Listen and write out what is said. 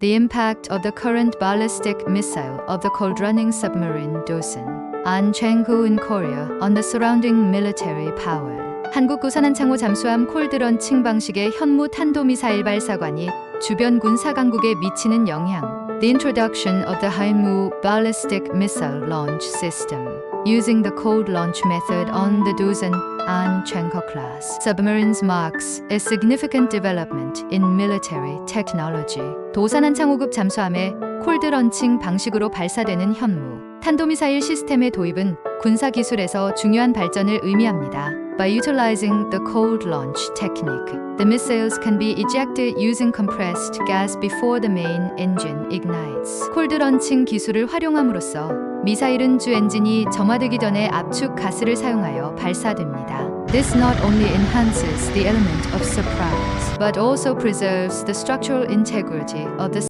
the impact of the current ballistic missile of the cold-running submarine Dosan on Chenghu in Korea on the surrounding military power. 한국 고산한창호 잠수함 콜드런칭 방식의 현무 탄도미사일 발사관이 주변 군사 강국에 미치는 영향. The introduction of the Hainmu ballistic missile launch system using the cold launch method on the Dosan and Chenko class submarines marks a significant development in military technology. 도산한 창호급 잠수함의 콜드 런칭 방식으로 발사되는 현무 탄도미사일 시스템의 도입은 군사 기술에서 중요한 발전을 의미합니다. By utilizing the cold launch technique, the missiles can be ejected using compressed gas before the main engine ignites. 콜드 런칭 기술을 활용함으로써 미사일은 주 엔진이 점화되기 전에 압축 가스를 사용하여 발사됩니다. This not only enhances the element of surprise, but also preserves the structural integrity of the